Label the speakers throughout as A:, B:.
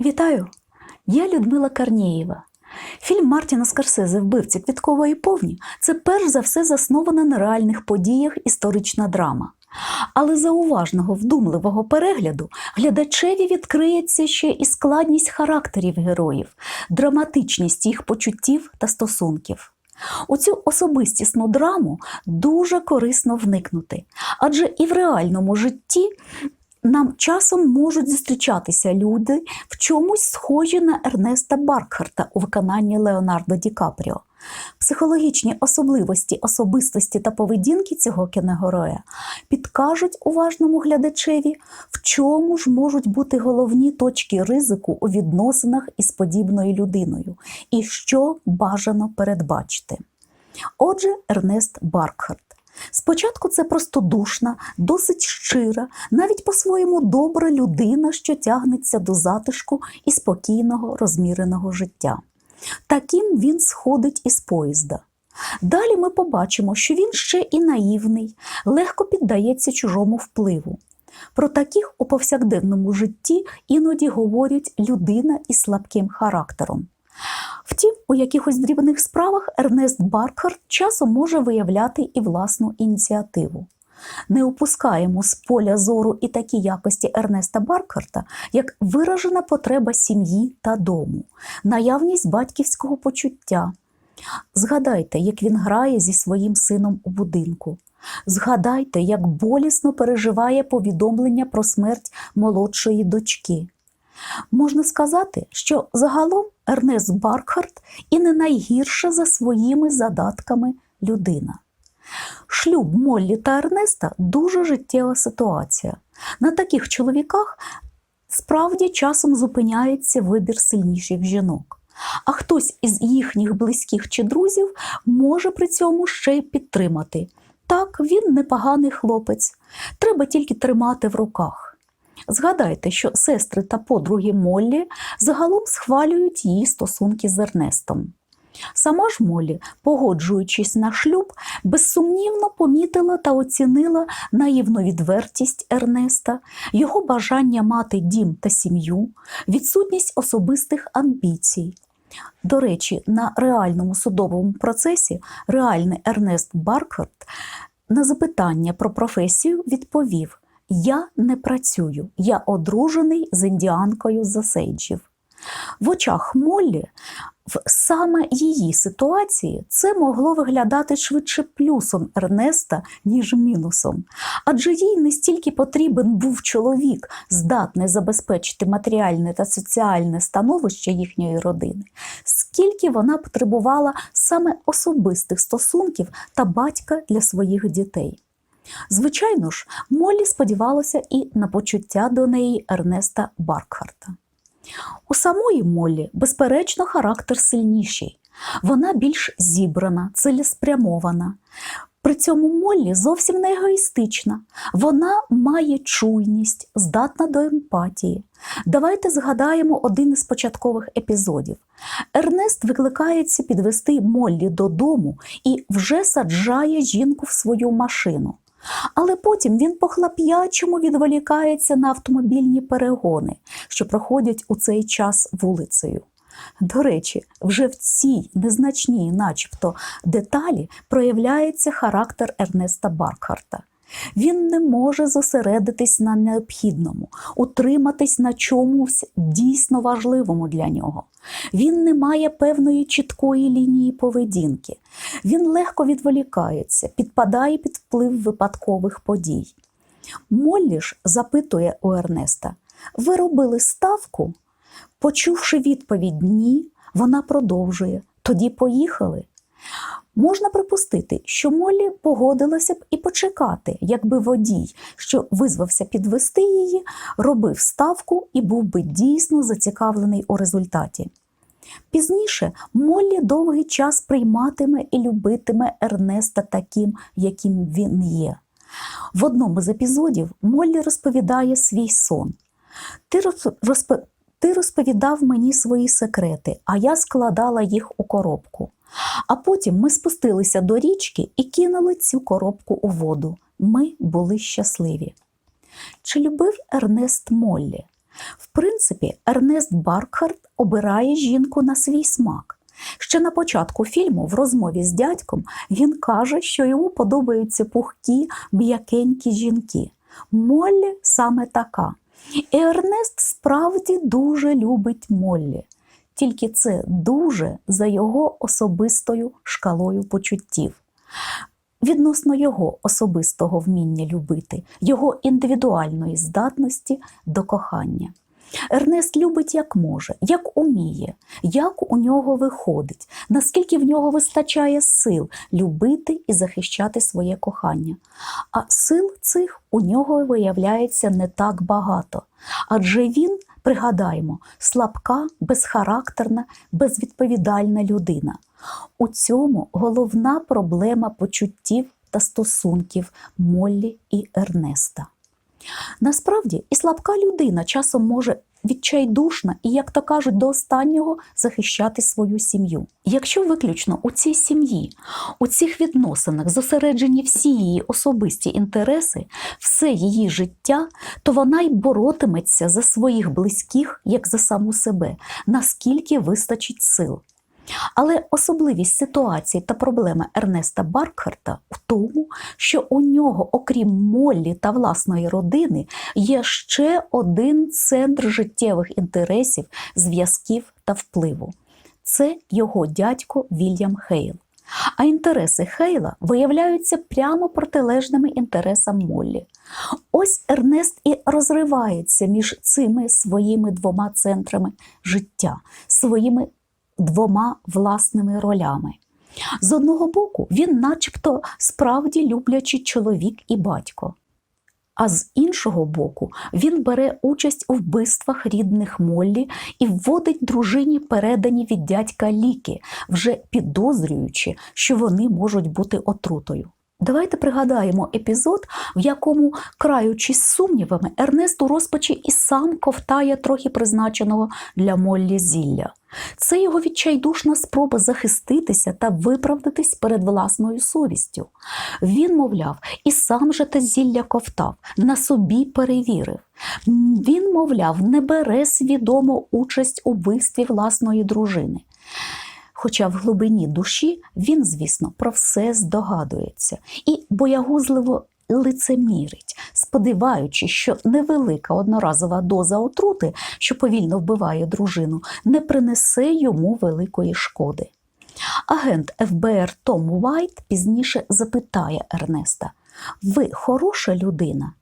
A: Вітаю! Я Людмила Карнієва. Фільм Мартіна Скорсезе Вбивці квіткової повні це перш за все заснована на реальних подіях історична драма. Але за уважного, вдумливого перегляду глядачеві відкриється ще і складність характерів героїв, драматичність їх почуттів та стосунків. У цю особистісну драму дуже корисно вникнути, адже і в реальному житті нам часом можуть зустрічатися люди в чомусь схожі на Ернеста Баркхарта у виконанні Леонардо Ді Капріо. Психологічні особливості особистості та поведінки цього кіногероя підкажуть уважному глядачеві, в чому ж можуть бути головні точки ризику у відносинах із подібною людиною, і що бажано передбачити. Отже, Ернест Баркхарт. Спочатку це простодушна, досить щира, навіть по-своєму добра людина, що тягнеться до затишку і спокійного, розміреного життя. Таким він сходить із поїзда. Далі ми побачимо, що він ще і наївний, легко піддається чужому впливу. Про таких у повсякденному житті іноді говорять людина із слабким характером. Втім, у якихось дрібних справах Ернест Баркхарт часом може виявляти і власну ініціативу. Не опускаємо з поля зору і такі якості Ернеста Баркхарта, як виражена потреба сім'ї та дому, наявність батьківського почуття. Згадайте, як він грає зі своїм сином у будинку. Згадайте, як болісно переживає повідомлення про смерть молодшої дочки. Можна сказати, що загалом Ернест Баркхарт і не найгірша за своїми задатками людина. Шлюб Моллі та Ернеста дуже життєва ситуація. На таких чоловіках справді часом зупиняється вибір сильніших жінок. А хтось із їхніх близьких чи друзів може при цьому ще й підтримати. Так, він непоганий хлопець, треба тільки тримати в руках. Згадайте, що сестри та подруги Моллі загалом схвалюють її стосунки з Ернестом. Сама ж Моллі, погоджуючись на шлюб, безсумнівно помітила та оцінила наївну відвертість Ернеста, його бажання мати дім та сім'ю, відсутність особистих амбіцій. До речі, на реальному судовому процесі реальний Ернест Баркхарт на запитання про професію відповів: Я не працюю, я одружений з індіанкою Засейджів. В очах Моллі в саме її ситуації це могло виглядати швидше плюсом Ернеста, ніж мінусом. Адже їй не стільки потрібен був чоловік, здатний забезпечити матеріальне та соціальне становище їхньої родини, скільки вона потребувала саме особистих стосунків та батька для своїх дітей. Звичайно ж, Моллі сподівалася і на почуття до неї Ернеста Баркхарта. У самої Моллі, безперечно, характер сильніший. Вона більш зібрана, цілеспрямована. При цьому Моллі зовсім не егоїстична. Вона має чуйність, здатна до емпатії. Давайте згадаємо один із початкових епізодів. Ернест викликається підвести Моллі додому і вже саджає жінку в свою машину. Але потім він по хлап'ячому відволікається на автомобільні перегони, що проходять у цей час вулицею. До речі, вже в цій незначній, начебто, деталі проявляється характер Ернеста Баркхарта. Він не може зосередитись на необхідному, утриматись на чомусь дійсно важливому для нього. Він не має певної чіткої лінії поведінки. Він легко відволікається, підпадає під вплив випадкових подій. Моллі ж запитує у Ернеста: Ви робили ставку? Почувши відповідь ні, вона продовжує. Тоді поїхали. Можна припустити, що Моллі погодилася б і почекати, якби водій, що визвався підвести її, робив ставку і був би дійсно зацікавлений у результаті. Пізніше Моллі довгий час прийматиме і любитиме Ернеста таким, яким він є. В одному з епізодів Моллі розповідає свій сон. Ти розп... Ти розповідав мені свої секрети, а я складала їх у коробку. А потім ми спустилися до річки і кинули цю коробку у воду. Ми були щасливі. Чи любив Ернест Моллі? В принципі, Ернест Баркхарт обирає жінку на свій смак. Ще на початку фільму, в розмові з дядьком, він каже, що йому подобаються пухкі, м'якенькі жінки. Моллі саме така. І Ернест справді дуже любить Моллі. Тільки це дуже за його особистою шкалою почуттів. Відносно його особистого вміння любити, його індивідуальної здатності до кохання. Ернест любить як може, як уміє, як у нього виходить, наскільки в нього вистачає сил любити і захищати своє кохання. А сил цих у нього виявляється не так багато. Адже він, пригадаємо, слабка, безхарактерна, безвідповідальна людина. У цьому головна проблема почуттів та стосунків Моллі і Ернеста. Насправді, і слабка людина часом може відчайдушна і, як то кажуть, до останнього захищати свою сім'ю. Якщо виключно у цій сім'ї, у цих відносинах зосереджені всі її особисті інтереси, все її життя, то вона й боротиметься за своїх близьких, як за саму себе, наскільки вистачить сил. Але особливість ситуації та проблеми Ернеста Баркхарта в тому, що у нього, окрім Моллі та власної родини, є ще один центр життєвих інтересів, зв'язків та впливу. Це його дядько Вільям Хейл. А інтереси Хейла виявляються прямо протилежними інтересам Моллі. Ось Ернест і розривається між цими своїми двома центрами життя, своїми двома власними ролями. З одного боку, він, начебто, справді люблячий чоловік і батько. А з іншого боку, він бере участь у вбивствах рідних Моллі і вводить дружині передані від дядька ліки, вже підозрюючи, що вони можуть бути отрутою. Давайте пригадаємо епізод, в якому, краючись сумнівами, Ернест у розпачі і сам ковтає трохи призначеного для Моллі зілля. Це його відчайдушна спроба захиститися та виправдатись перед власною совістю. Він, мовляв, і сам же те зілля ковтав, на собі перевірив. Він, мовляв, не бере свідомо участь у вбивстві власної дружини. Хоча в глибині душі він, звісно, про все здогадується і боягузливо лицемірить, сподіваючись, що невелика одноразова доза отрути, що повільно вбиває дружину, не принесе йому великої шкоди. Агент ФБР Том Уайт пізніше запитає Ернеста: Ви хороша людина?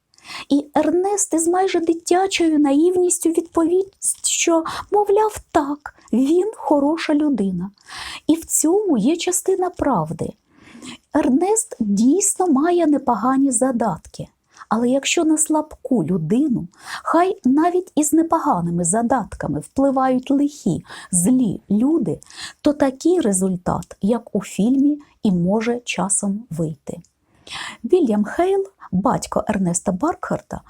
A: І Ернест із майже дитячою наївністю відповість, що, мовляв, так, він хороша людина. І в цьому є частина правди. Ернест дійсно має непогані задатки. Але якщо на слабку людину, хай навіть із непоганими задатками впливають лихі, злі люди, то такий результат, як у фільмі, і може часом вийти. Вільям Хейл, батько Ернеста Баркхарта,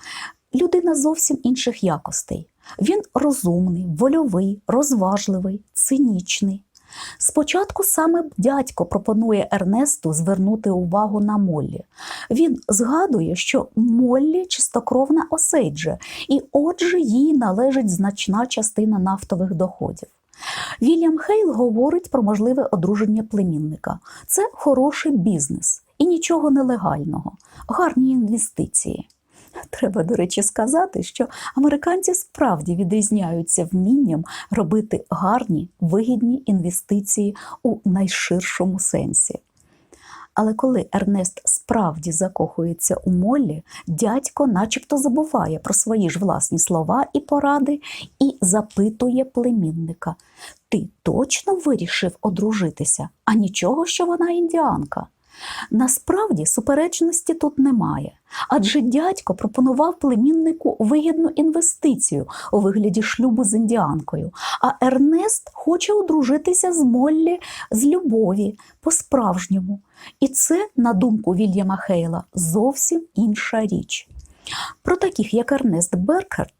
A: людина зовсім інших якостей. Він розумний, вольовий, розважливий, цинічний. Спочатку саме дядько пропонує Ернесту звернути увагу на Моллі. Він згадує, що Моллі чистокровна осейджа, і отже, їй належить значна частина нафтових доходів. Вільям Хейл говорить про можливе одруження племінника. Це хороший бізнес і нічого нелегального, гарні інвестиції. Треба, до речі, сказати, що американці справді відрізняються вмінням робити гарні вигідні інвестиції у найширшому сенсі. Але коли Ернест справді закохується у Моллі, дядько начебто забуває про свої ж власні слова і поради і запитує племінника: Ти точно вирішив одружитися, а нічого, що вона індіанка? Насправді суперечності тут немає, адже дядько пропонував племіннику вигідну інвестицію у вигляді шлюбу з індіанкою, а Ернест хоче одружитися з Моллі з любові по-справжньому. І це, на думку Вільяма Хейла, зовсім інша річ. Про таких, як Ернест Беркхарт,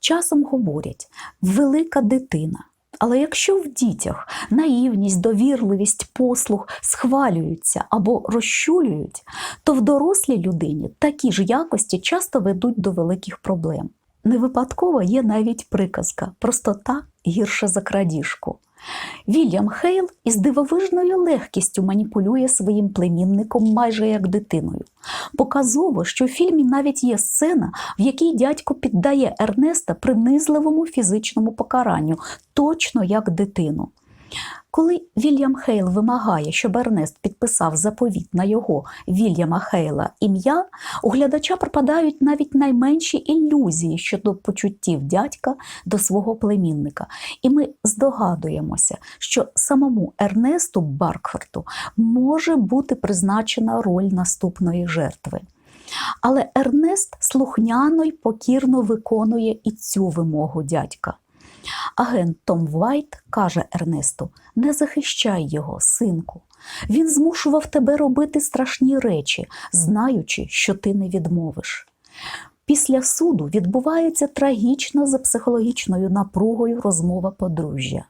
A: часом говорять велика дитина. Але якщо в дітях наївність, довірливість, послуг схвалюються або розчулюють, то в дорослій людині такі ж якості часто ведуть до великих проблем. Не випадково є навіть приказка простота гірше за крадіжку. Вільям Хейл із дивовижною легкістю маніпулює своїм племінником майже як дитиною. Показово, що в фільмі навіть є сцена, в якій дядько піддає Ернеста принизливому фізичному покаранню, точно як дитину. Коли Вільям Хейл вимагає, щоб Ернест підписав заповіт на його Вільяма Хейла ім'я, у глядача пропадають навіть найменші ілюзії щодо почуттів дядька до свого племінника. І ми здогадуємося, що самому Ернесту Баркхарту може бути призначена роль наступної жертви. Але Ернест слухняно й покірно виконує і цю вимогу дядька. Агент Том Вайт каже Ернесту: не захищай його, синку. Він змушував тебе робити страшні речі, знаючи, що ти не відмовиш. Після суду відбувається трагічна за психологічною напругою розмова подружжя.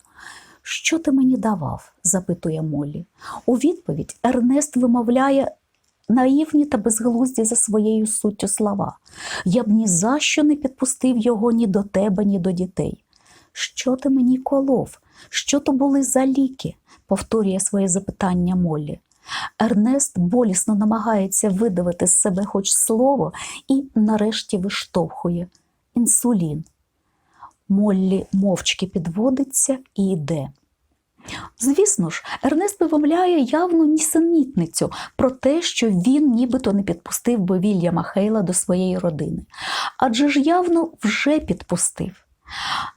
A: Що ти мені давав? запитує Моллі. У відповідь Ернест вимовляє наївні та безглузді за своєю суттю слова. Я б ні за що не підпустив його ні до тебе, ні до дітей. Що ти мені колов? Що то були за ліки? повторює своє запитання Моллі. Ернест болісно намагається видавити з себе хоч слово і нарешті виштовхує інсулін. Моллі мовчки підводиться і йде. Звісно ж, Ернест вимовляє явну нісенітницю про те, що він нібито не підпустив би Вільяма Хейла до своєї родини. Адже ж явно вже підпустив.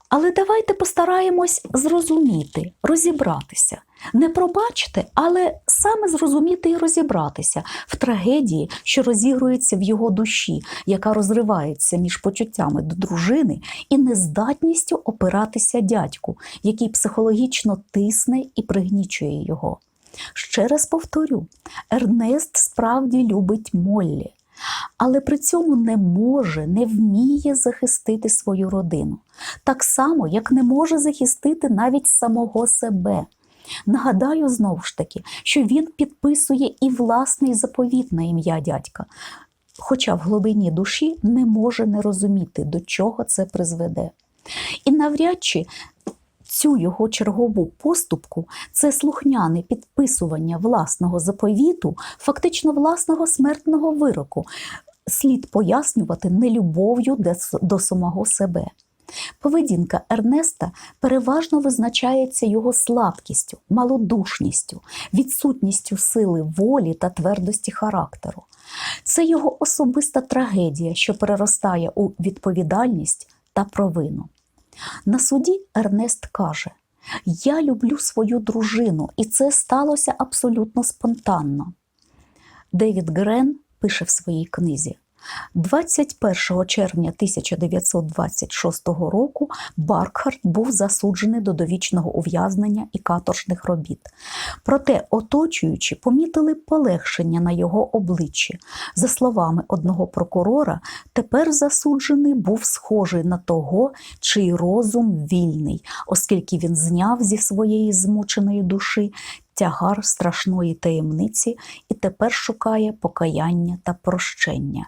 A: Але давайте постараємось зрозуміти, розібратися. Не пробачте, але саме зрозуміти і розібратися в трагедії, що розігрується в його душі, яка розривається між почуттями до дружини і нездатністю опиратися дядьку, який психологічно тисне і пригнічує його. Ще раз повторю: Ернест справді любить Моллі але при цьому не може, не вміє захистити свою родину. Так само, як не може захистити навіть самого себе. Нагадаю знову ж таки, що він підписує і власний заповіт на ім'я дядька, хоча в глибині душі не може не розуміти, до чого це призведе. І навряд чи цю його чергову поступку це слухняне підписування власного заповіту, фактично власного смертного вироку, слід пояснювати нелюбов'ю до самого себе. Поведінка Ернеста переважно визначається його слабкістю, малодушністю, відсутністю сили волі та твердості характеру. Це його особиста трагедія, що переростає у відповідальність та провину. На суді Ернест каже: Я люблю свою дружину, і це сталося абсолютно спонтанно. Девід Грен пише в своїй книзі. 21 червня 1926 року Баркхарт був засуджений до довічного ув'язнення і каторжних робіт. Проте оточуючі помітили полегшення на його обличчі. За словами одного прокурора, тепер засуджений був схожий на того, чий розум вільний, оскільки він зняв зі своєї змученої душі тягар страшної таємниці і тепер шукає покаяння та прощення.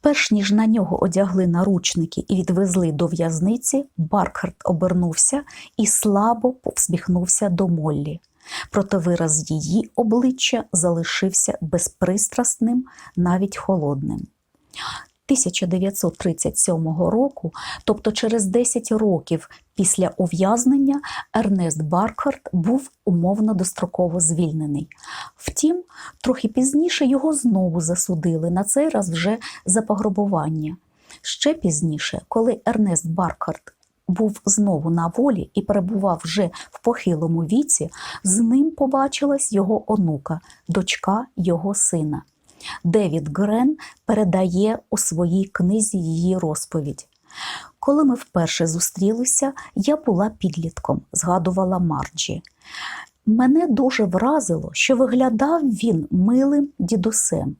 A: Перш ніж на нього одягли наручники і відвезли до в'язниці, Баркхарт обернувся і слабо повсміхнувся до Моллі. Проте вираз її обличчя залишився безпристрасним, навіть холодним. 1937 року, тобто через 10 років після ув'язнення, Ернест Баркхарт був умовно достроково звільнений. Втім, трохи пізніше його знову засудили, на цей раз вже за пограбування. Ще пізніше, коли Ернест Баркхарт був знову на волі і перебував вже в похилому віці, з ним побачилась його онука, дочка його сина. Девід Грен передає у своїй книзі її розповідь. Коли ми вперше зустрілися, я була підлітком, згадувала Марджі. Мене дуже вразило, що виглядав він милим дідусем.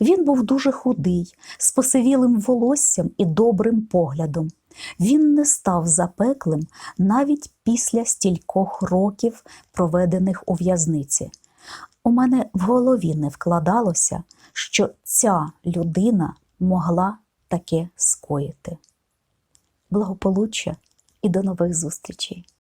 A: Він був дуже худий, з посивілим волоссям і добрим поглядом. Він не став запеклим навіть після стількох років, проведених у в'язниці. У мене в голові не вкладалося, що ця людина могла таке скоїти. Благополуччя і до нових зустрічей!